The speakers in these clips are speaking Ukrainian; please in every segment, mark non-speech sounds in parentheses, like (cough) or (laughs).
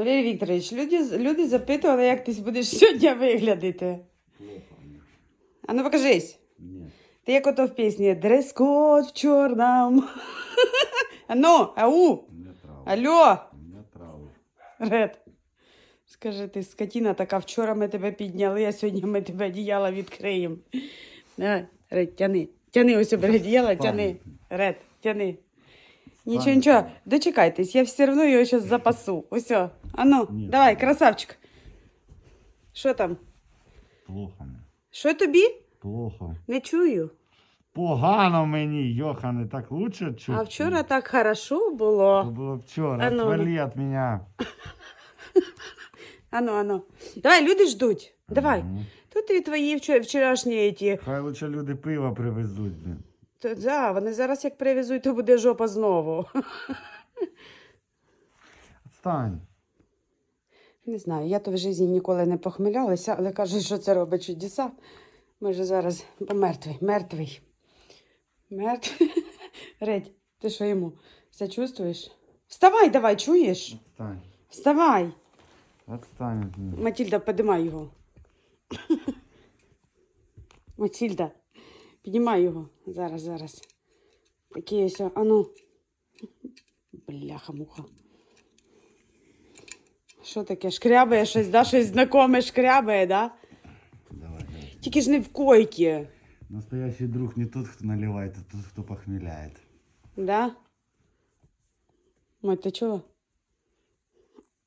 Валерій Вікторович, люди, люди запитували, як ти будеш сьогодні виглядати. А ну покажись. Нет. Ти як ото в пісні Дрес-код в чорному. (laughs) А ну, ау! Алло! Ред. Скажи, ти скотіна така, вчора ми тебе підняли, а сьогодні ми тебе одіяла відкриємо. Давай, Ред, тяни. Тяни ось обере одіяла, тяни. Ред, тяни. Нічого, нічого, дочекайтесь, я все одно його зараз запасу. Ось. А ну, Ні. давай, красавчик. Що там? Плохо мне. Що тобі? Плохо. Не чую. Погано мені, Йохане, так лучше чуть. А вчора так хорошо То було. було вчора. А ну, Отвали от меня. (laughs) Ану, ану. Давай, люди ждуть. Давай. Мгм. Тут і твої вчо- вчорашні ті. Хай лучше люди пиво привезуть, блін. То, да, вони зараз як привезуть, то буде жопа знову. (laughs) Отстань. Не знаю, я то в житті ніколи не похмелялася, але кажуть, що це робить чудеса. Може зараз помертвий, мертвий. Мертвий. Редь, (laughs) ти що йому сочувствуєш? Вставай, давай, чуєш? Отстань. Вставай. Отстань мене. Матільда, піднімай його. (laughs) Матільда, піднімай його. Зараз, зараз. Такий ось, ану. (laughs) Бляха-муха. Що таке? Шкрябає щось, да? Щось знакоме шкрябає, да? Давай, давай. Тільки ж не в койці, Настоящий друг не тот, кто наливает, а тот, кто похмеляет. да? Мать, ти чого?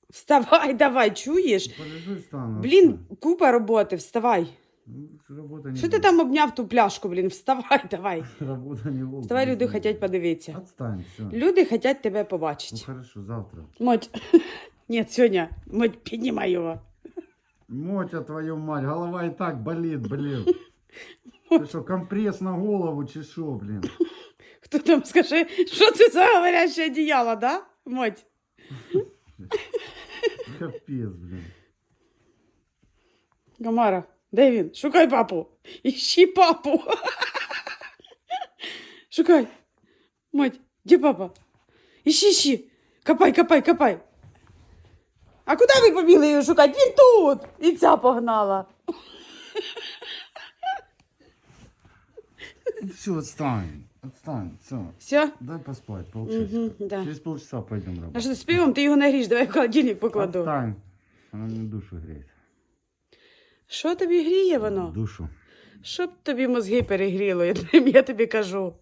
Вставай, (laughs) давай, чуєш? Полежи, встану. Блін, купа роботи, вставай. Ну, Работа не Що ти там обняв ту пляшку, блін? Вставай, (laughs) давай. Работа не волк. Вставай, люди хочуть подивитися. Отстань, все. Люди хочуть тебе Ну побачити. хорошо, завтра. Моть. (laughs) Ні, сьогодні. Моть, піднімай його. Мотя, твою мать, голова и так болит, блин. (laughs) Ты что, компресс на голову чи шо, блин? Хто там скаже, що це за говоряще одіяло, да? Моть. Капец, блин. Гамара, де він? Шукай папу. Іщи папу. Шукай. Моть, де папа? Іщи, іщи. Копай, копай, копай. А куди ви побігли його шукати? Він тут. І ця погнала. Все, отстань. Отстань, все. Все? Дай поспать полчасика. Угу, да. Через полчаса пойдем А работать. що з пивом ти його не гріш, давай в холодильник покладу. Отстань. Она мне душу греет. Що тобі гріє воно? Душу. Щоб тобі мозги перегріло, я тобі кажу.